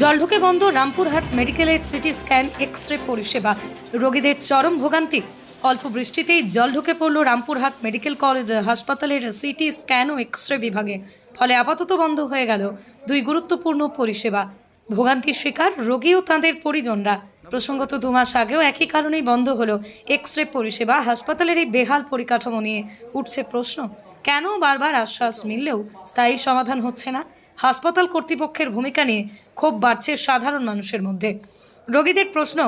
জলঢুকে বন্ধ, রামপুরহাট মেডিকেলের CT scan X ray পরিষেবা। রোগীদের চরম ভোগান্তি। অল্প বৃষ্টিতেই জল ঢুকে পড়ল রামপুরহাট মেডিকেল কলেজ হাসপাতালের সিটি স্ক্যান ও এক্স রে বিভাগে। ফলে আপাতত বন্ধ হয়ে গেল দুই গুরুত্বপূর্ণ পরিষেবা। ভোগান্তির শিকার রোগী ও তাঁদের পরিজনরা। প্রসঙ্গত দু মাস আগেও একই কারণেই বন্ধ হলো এক্স রে পরিষেবা। হাসপাতালের এই বেহাল পরিকাঠামো নিয়ে উঠছে প্রশ্ন। কেন বারবার আশ্বাস মিললেও স্থায়ী সমাধান হচ্ছে না? হাসপাতাল কর্তৃপক্ষের ভূমিকা নিয়ে ক্ষোভ বাড়ছে সাধারণ মানুষের মধ্যে। রোগীদের প্রশ্ন,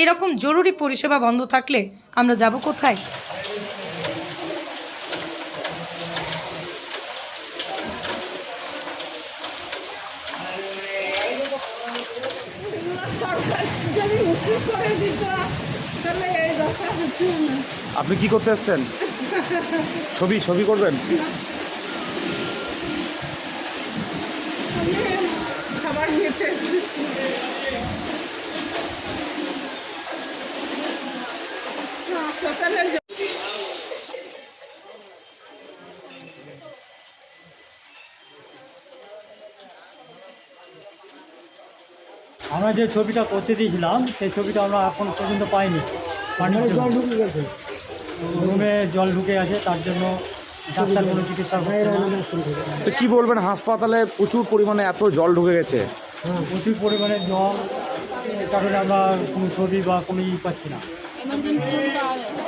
এরকম জরুরি পরিষেবা বন্ধ থাকলে আমরা যাব কোথায়? আপনি কি করতে এসছেন? ছবি ছবি করবেন? খাবার নিতে আমরা যে ছবিটা করতে দিয়েছিলাম সেই ছবিটা আমরা এখন পর্যন্ত পাইনি। পানির জল ঢুকে গেছে। রুমে জল ঢুকে আছে তার জন্য ডাক্তার কোনো চিকিৎসা করছে না। তো কি বলবেন হাসপাতালে প্রচুর পরিমাণে এত জল ঢুকে গেছে? প্রচুর পরিমাণে জল এর কারণে আমরা কোনো ছবি বা কোনো ই পাচ্ছি না।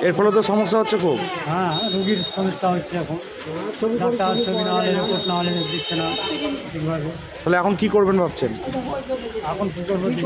এর ফলে তো সমস্যা হচ্ছে খুব। হ্যাঁ রোগীর সমস্যা হচ্ছে এখন। ডাক্তার ছবি না হলে রিপোর্ট না হলে দিচ্ছে না ঠিকভাবে। তাহলে এখন কি করবেন ভাবছেন? এখন কী করব দেখি।